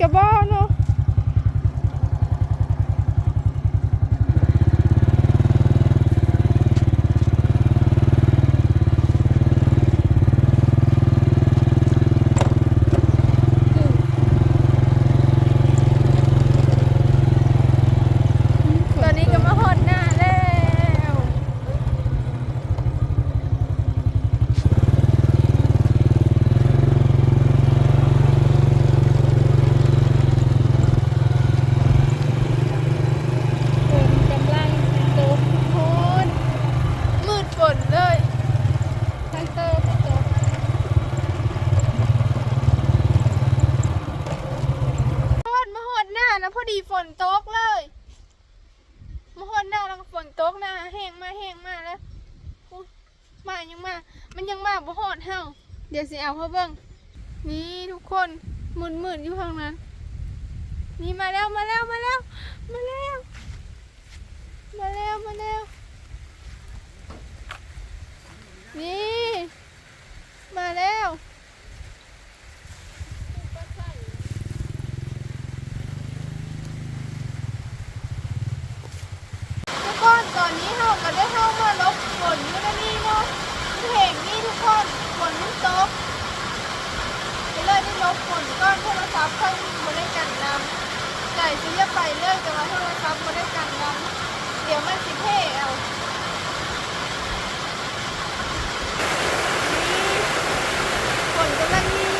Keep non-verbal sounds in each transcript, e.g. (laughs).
วิทย์กับบ้าเนาะตอนนี้ก็มาหดหน้าแล้ว ฝนกำลังตกโคนมืดฝนเลยทันเตอร์ไปตกโคตรมาหดหน้า นะพอดีฝนตกเลยมาหดหน้าแล้วก็ฝนตกหน้าแห้งมาแห้งมาแล้วอุ๊ยมายังมา มันยังมาบ่หอดเฮาเดี๋ยวสิเอาเขาเบิ่งนี่ทุกคนมืดมืดๆอยู่ข้างนั้น นี่มาแล้วมาแล้วมาแล้ว มาแล้ว มาแล้วมาแล้ว นี่ มาแล้ว ทุกคนตอนนี้เราก็ได้เข้ามาลบฝนอยู่แล้วนี่เนาะเห็นนี่ทุกคนฝนมันตกก็เลยได้ลบ ฝนก้อนโทรศัพท์เครื่องบได้กันน้ำใจซื้อไปเลยแต่ว่าโทรศัพท์บได้กันน้ำเดี๋ยวมันสิเท่เอาฝนกำลังมี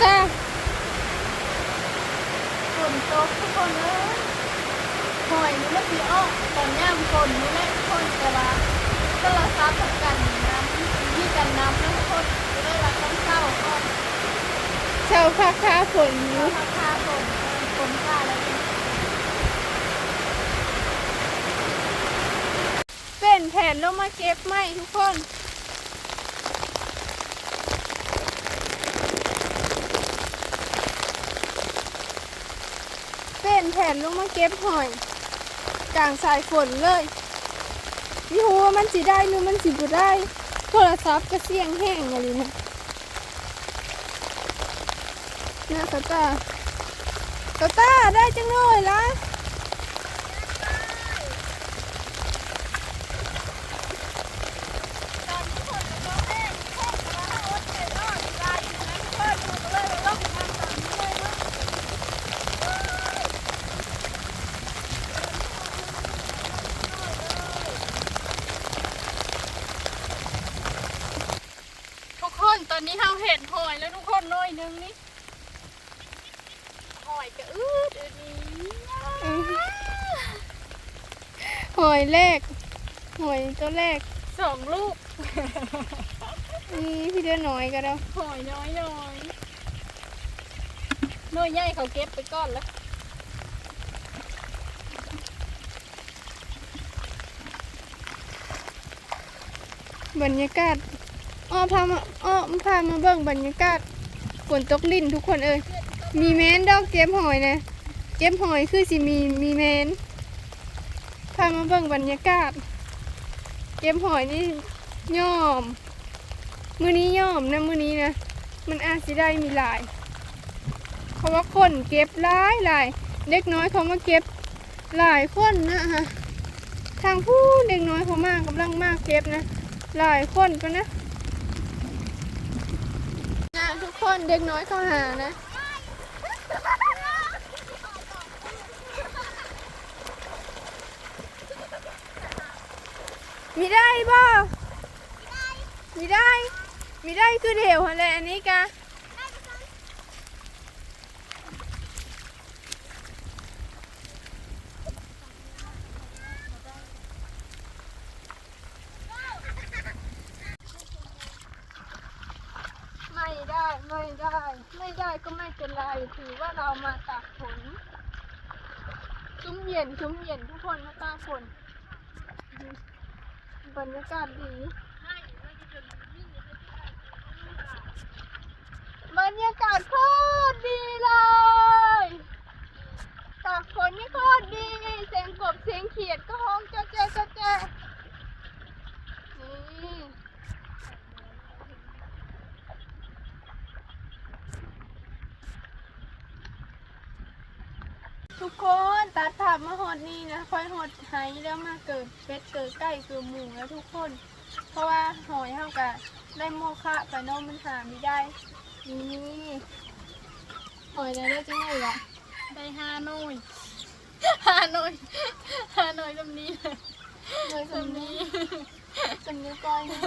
สุดท้าฝนตกทุกคนเลยหอยนี่ไม่ปีออกตอนย่างฝนนี่แหละทุกคนแต่ว่าโทรศัพท์กับกันน้ำที่กันน้ำนะทุกคนจะได้รับต้องเศร้าก่อนเช้าพักค้าฝนอแล้ยู่วราคาฝนฝนกล้าแล้วเป็นแผนลงมาเก็บไหมทุกคน เป็น แผ่นลงมาเก็บหอยกลางสายฝนเลยยี่หัวามันสิได้หรือมันสิบ่ได้โทรศัพท์ก็เสียงแห้งอะไรนะน่าตาตาตาตาได้จังเลยละทุกคนตอนนี้เราเห็นหอยแล้วทุกคนน้อยหนึงนี่หอยกระอืดอืดนี้ หอยแรกหอยตัวแรกสองลูก นี่พี่เดือน้อยก็แล้วหอยน้อยน้อยน้อยใหญ่เขาเก็บไปก่อนแล้วบรรยากาศอ้อพามาอ้อพามาเบิ่งบรรยากาศฝนตกลิ่นทุกคนเอ้ยมีแมนดอกเก็บหอยนะเก็บหอยคือสิมีมีแมนพามาเบิ่งบรรยากาศ เก็บหอยนี่ย่อม มือนี้ย่อมนะมือนี้นะ มันอาจสิได้มีหลาย เพราะว่าคนเก็บหลายหลายเด็กน้อยเขามาเก็บหลายคนนะฮะทางผู้เด็กน้อยเขามากกำลังมากเก็บนะหลายคนก็นะนะทุกคนเด็กน้อยเขาหานะ มีได้บ่มีได้ มีได้คือเดี่ยวอะไรอันนี้กะไม่ได้ไม่ได้ ไม่ได้ก็ไม่เป็นไร ถือว่าเรามาตากฝนชุ่มเย็นชุ่มเย็นทุกคนมาตากฝน บรรยากาศดี บรรยากาศโคตรดีเลยตากฝนนี่โคตรดี เสียงกบเสียงเขียดก็ฮ้องเจ๊ะเจ๊ะเจ๊ะเจ๊ะนี่ ทุกคนตัดภาพมาหอดนี่นะค่อยหอดไหายแล้วมาเกิดเป็ดเกิดไก่เกิดหมูแล้วทุกคน เพราะว่าหอยเท่ากับได้โมฆะไปเน้องมันหาไม่ได้นี่หอยได้ได้จังไงล่ะได้ห้าหน่วยห้าหน่วยห้าหน่วยลำนี้หอยสำนี้สำนี้วก้อยนะ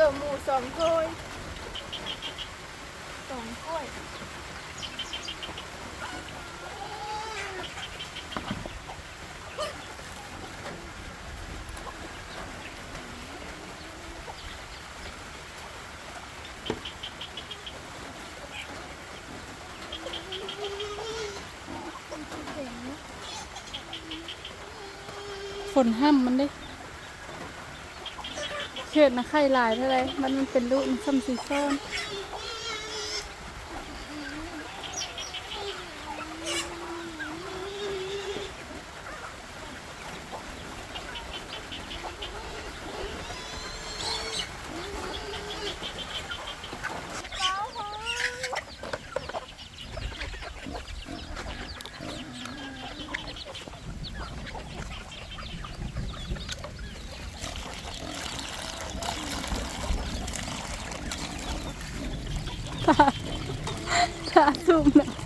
เกือบหมูสองถ้วยสองถ้วย ฝนห้ำมันได้ เขียดนะไข่ลายเท่าไรมันมันเป็นลูกมันซ้ำสีซ้อน (laughs) Oh, no, no.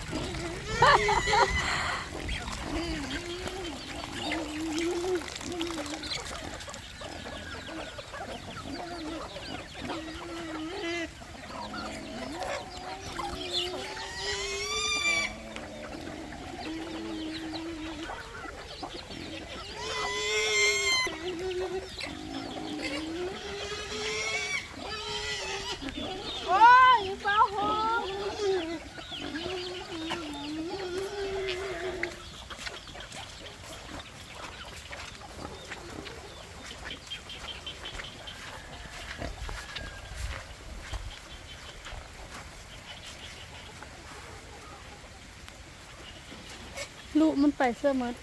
มันไปเสื้อมัด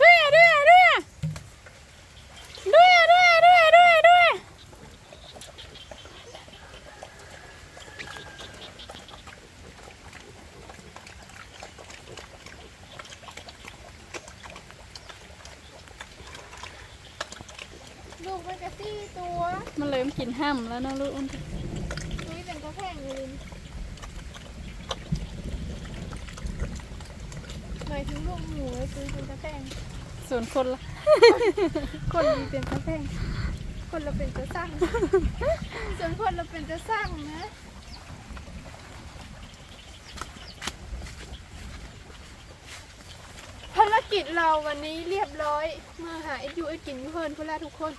ด้วยอะด้วยอะด้วยอะด้วยอะด้วยอะด้วยอะด้วยอะด้วยอะลูกมันกระซี่ตัว มันเริ่มกินห้ำแล้วเนอะลูกมันนี่เป็นกระแพงอยู่ลิน ยซื้อเป็นกระแพงส่วนคนละคนมีเป็นกระแพงคนเราเป็นจะสร้าง ส่วนคนเราเป็นจะสร้างนะภารกิจเราวันนี้เรียบร้อย มาหาเอ็ดยูเอ็ดกินยูเฮิร์นเพื่ทุกคน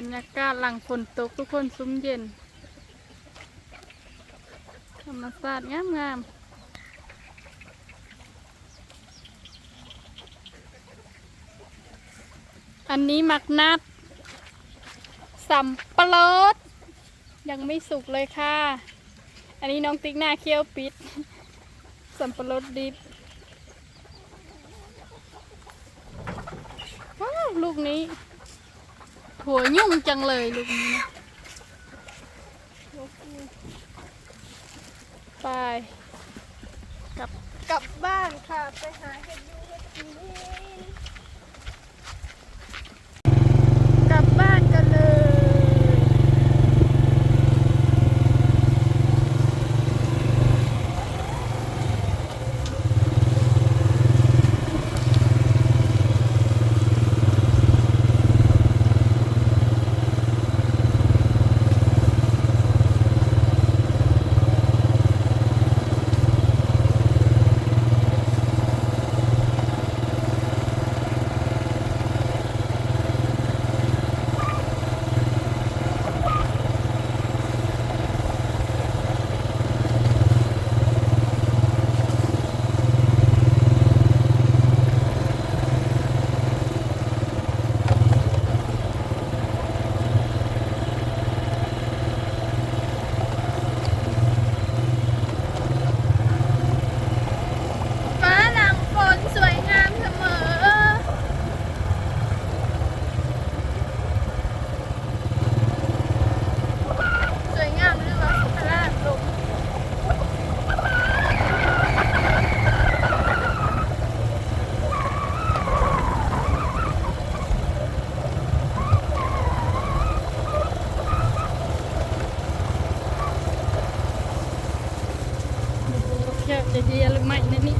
รรยากาศหลังฝนตกทุกคนซุ้มเย็น ธรรมศาตร์งามงามๆอันนี้มักนัดสัมปะรดยังไม่สุกเลยค่ะ อันนี้น้องติ๊กหน้าเคี้ยวปิด สัมปะรดดิบว้าวลูกนี้ ถั่วยุ่งจังเลยลูกนี้นะไปกลับกลับบ้านค่ะ ไปหาเห็ดยูเห็ดกินกลับบ้านกันเลย ฟ้าหลังฝนสวยงามเสมอ สวยงามหรือว่าสุภาพลม แค่จะเฮียหรือไม่นะนี่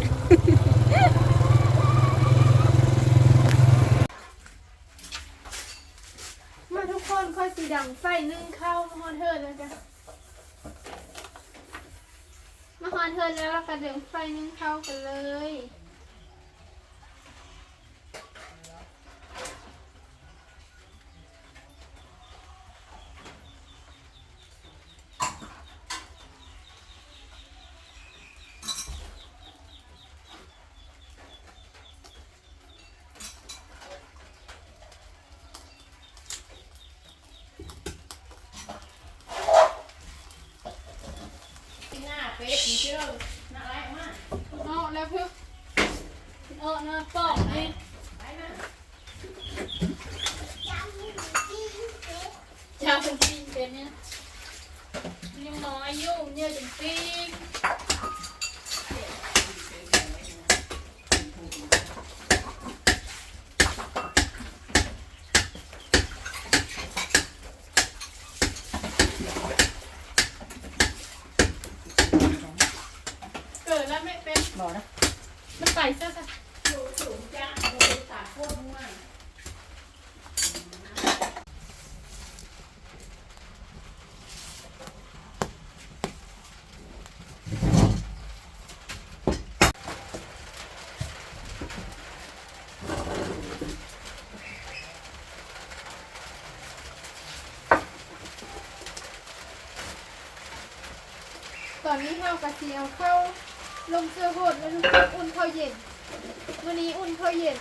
มาทุก คนค่อยสีดังไฟนึ่งข้าวมาฮอนเทิร์นแล้วจ้ะมาฮอนเทิร์นแล้วเราก็เดิงไฟนึ่งข้าวกันเลย เอาแล้วเพื่อ เอาเนื้อปอกนี่ชาเป็นปีเป็นเนี่ยยังน้อยอยู่เนี่ยเป็นปีเกิดแล้วไม่เป็น บอกนะ มันไต่ซะซะ ต อนนี้เฮากระทิเอาเข้าลงเสื้อโหดแล้วทุกคนอุ่นข้าวเย็นวันนี้อุ่นข้าวเย็น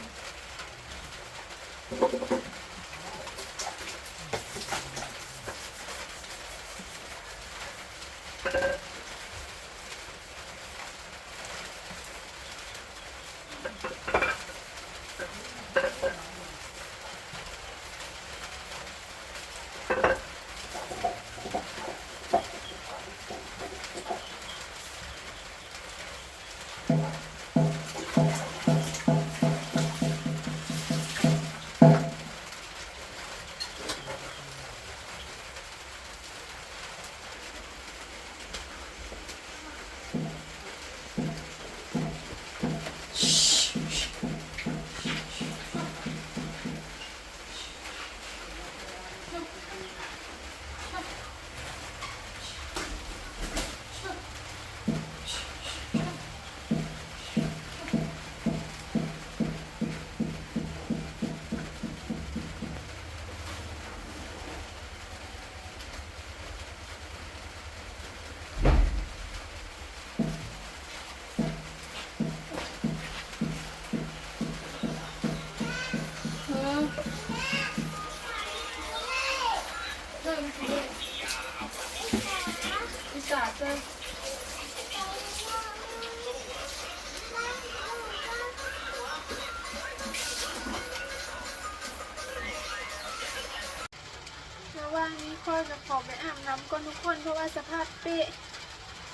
ก่อนทุกคนเพราะว่าสภาพเป๊ะ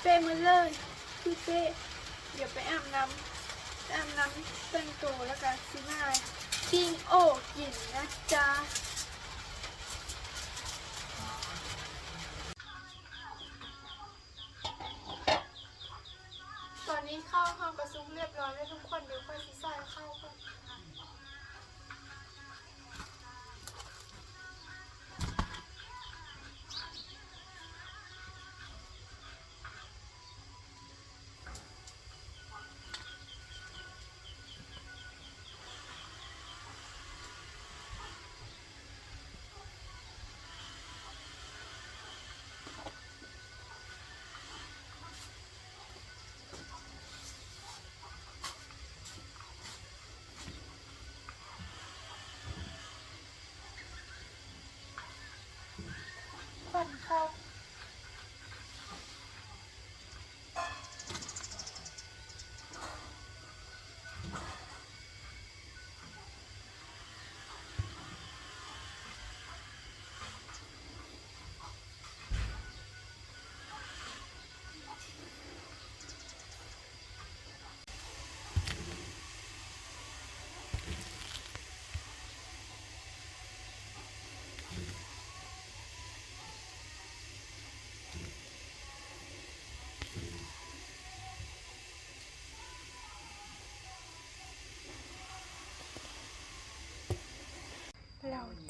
เป๊ะหมาเลยคือเป๊ะเดี๋ยวไปอาบน้ำอาบน้ำแต่งตัวแล้วกันสิมาปิ้งโอ่กินนะจ๊ะตอนนี้ข้าวข้าวกระซุกเรียบร้อยแล้วทุกคนเดี๋ยวค่อยซีซ่าข้าว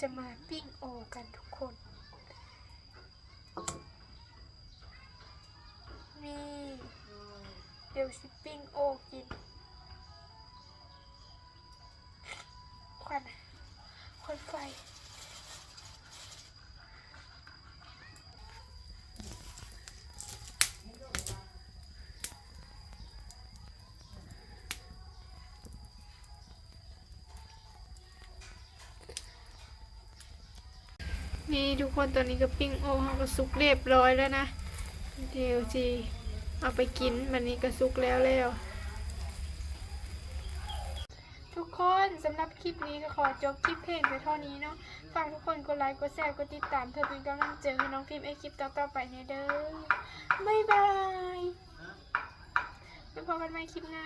จะมาปิ้งโอกันทุกคน นี่ เดี๋ยวสิปิ้งโอี่ทุกคนตอนนี้ก็ปิ้งโอเขาก็สุกเรียบร้อยแล้วนะ เดี๋ยวจีเอาไปกินมันนี้ก็สุกแล้วแล้วทุกคนสำหรับคลิปนี้ก็ขอจบคลิปเพลงไปเท่านี้เนาะฝากทุกคนกดไลค์กดแชร์กดติดตามเพื่อเป็นกำลังใจให้น้องฟิล์มไอคลิปต่อๆไปเนี่ยเด้อบ๊ายบายไว้พบกันใหม่คลิปหน้า